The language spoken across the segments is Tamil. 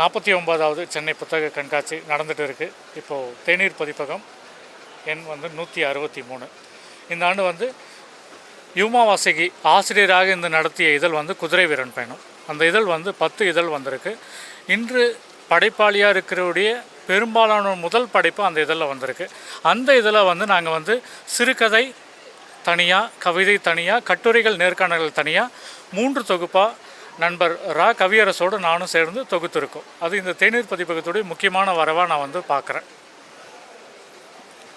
நாற்பத்தி ஒன்பதாவது சென்னை புத்தக கண்காட்சி நடந்துகிட்டு இருக்குது இப்போது தேநீர் பதிப்பகம் எண் வந்து நூற்றி அறுபத்தி மூணு. இந்த ஆண்டு வந்து யூமா வாசகி ஆசிரியராக இந்த நடத்திய இதழ் வந்து குதிரை வீரன் பயணம். அந்த இதழ் வந்து பத்து இதழ் வந்திருக்கு. இன்று படைப்பாளியாக இருக்கிறவுடைய பெரும்பாலான முதல் படைப்பு அந்த இதழில் வந்திருக்கு. அந்த இதில் வந்து நாங்கள் வந்து சிறுகதை தனியாக கவிதை தனியாக கட்டுரைகள் நேர்காணல்கள் தனியாக மூன்று தொகுப்பாக நண்பர் ரா கவியரசோடு நானும் சேர்ந்து தொகுத்திருக்கோம். அது இந்த தேநீர் பதிப்பகத்துடைய முக்கியமான வரவாக நான் வந்து பார்க்குறேன்.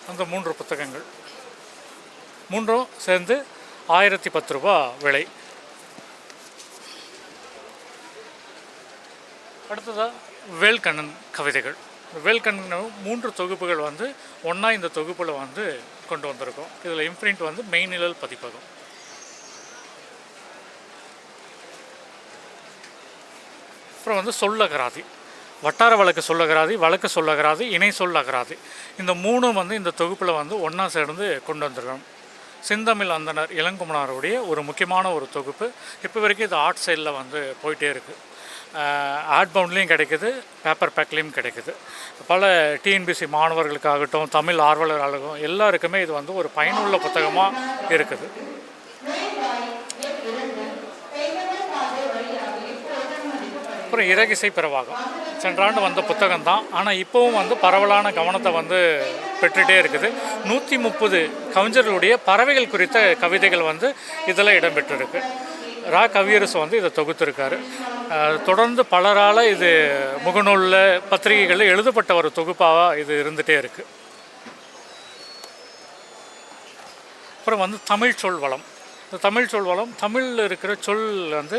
அந்த மூன்று புத்தகங்கள். மூன்றும் சேர்ந்து ஆயிரத்தி பத்து ரூபா விலை. அடுத்ததாக வேல்கண்ணன் கவிதைகள். வேல்கண்ணன் மூன்று தொகுப்புகள் வந்து ஒன்றா இந்த தொகுப்பில் வந்து கொண்டு வந்திருக்கோம். இதில் இம்ப்ரிண்ட் வந்து மெய்நிழல் பதிப்பகம். அப்புறம் வந்து சொல்லகராதி. வட்டார வழக்கு சொல்லகராதி வழக்கு சொல்லகராதி இணை சொல்லகராதி. இந்த மூணும் வந்து இந்த தொகுப்பில் வந்து ஒன்றா சேர்ந்து கொண்டு வந்துருக்கோம். செந்தமிழ் அந்தனர் இளங்குமனாருடைய ஒரு முக்கியமான ஒரு தொகுப்பு. இப்போ வரைக்கும் இது ஆர்ட் சைடில் வந்து போயிட்டே இருக்குது ஆட் பவுண்ட்லேயும் கிடைக்குது பேப்பர் பேக்லேயும் கிடைக்குது. பல டிஎன்பிசி மாணவர்களுக்காகட்டும் தமிழ் ஆர்வலர்களாகட்டும் எல்லாருக்குமே இது வந்து ஒரு பயனுள்ள புத்தகமாக இருக்குது. அதுக்கப்புறம் இறகிசை பிரவாகம். சென்ற ஆண்டு வந்த புத்தகம் தான் ஆனால் இப்போவும் வந்து பரவலான கவனத்தை வந்து பெற்றுகிட்டே இருக்குது. நூற்றி முப்பது கவிஞர்களுடைய பறவைகள் குறித்த கவிதைகள் வந்து இதில் இடம்பெற்றிருக்கு. ரா. கவியரசு வந்து இதை தொகுத்திருக்காரு. தொடர்ந்து பலரால் இது முகநூலில் பத்திரிகைகளில் எழுதப்பட்ட ஒரு தொகுப்பாக இது இருந்துகிட்டே இருக்குது அப்புறம் வந்து தமிழ் சொல் வளம். இந்த தமிழ் சொல் வளம் தமிழில் இருக்கிற சொல் வந்து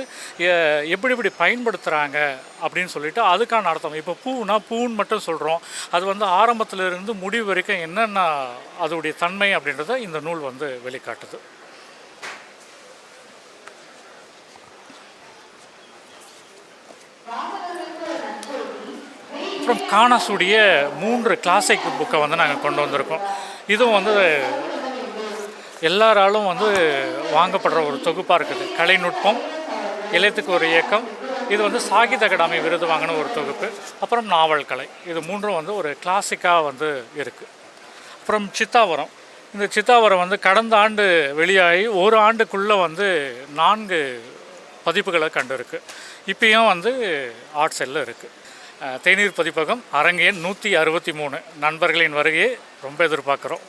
எப்படி எப்படி பயன்படுத்துகிறாங்க அப்படின்னு சொல்லிட்டு அதுக்கான அர்த்தம். இப்போ பூனா பூன்னு மட்டும் சொல்கிறோம் அது வந்து ஆரம்பத்தில் இருந்து முடிவு வரைக்கும் என்னென்ன அதோடைய தன்மை அப்படின்றத இந்த நூல் வந்து வெளிக்காட்டுது. அப்புறம் காணாசுடைய மூன்று கிளாசிக் புக்கை வந்து நாங்கள் கொண்டு வந்திருக்கோம். இதுவும் வந்து எல்லாராலும் வந்து வாங்கப்படுற ஒரு தொகுப்பாக இருக்குது. கலைநுட்பம் இளையத்துக்கு ஒரு இயக்கம் இது வந்து சாகித்ய அகாடமி விருது வாங்கின ஒரு தொகுப்பு அப்புறம் நாவல் கலை. இது மூன்றும் வந்து ஒரு கிளாசிக்காக வந்து இருக்குது அப்புறம் சித்தாவரம். இந்த சித்தாவரம் வந்து கடந்த ஆண்டு வெளியாகி ஒரு ஆண்டுக்குள்ளே வந்து நான்கு பதிப்புகளை கண்டிருக்கு. இப்பயும் வந்து ஆர்ட் செல்லில் இருக்குது தேநீர் பதிப்பகம் அரங்கேன் நூற்றி அறுபத்தி மூணு. நண்பர்களின் வருகையை ரொம்ப எதிர்பார்க்குறோம்.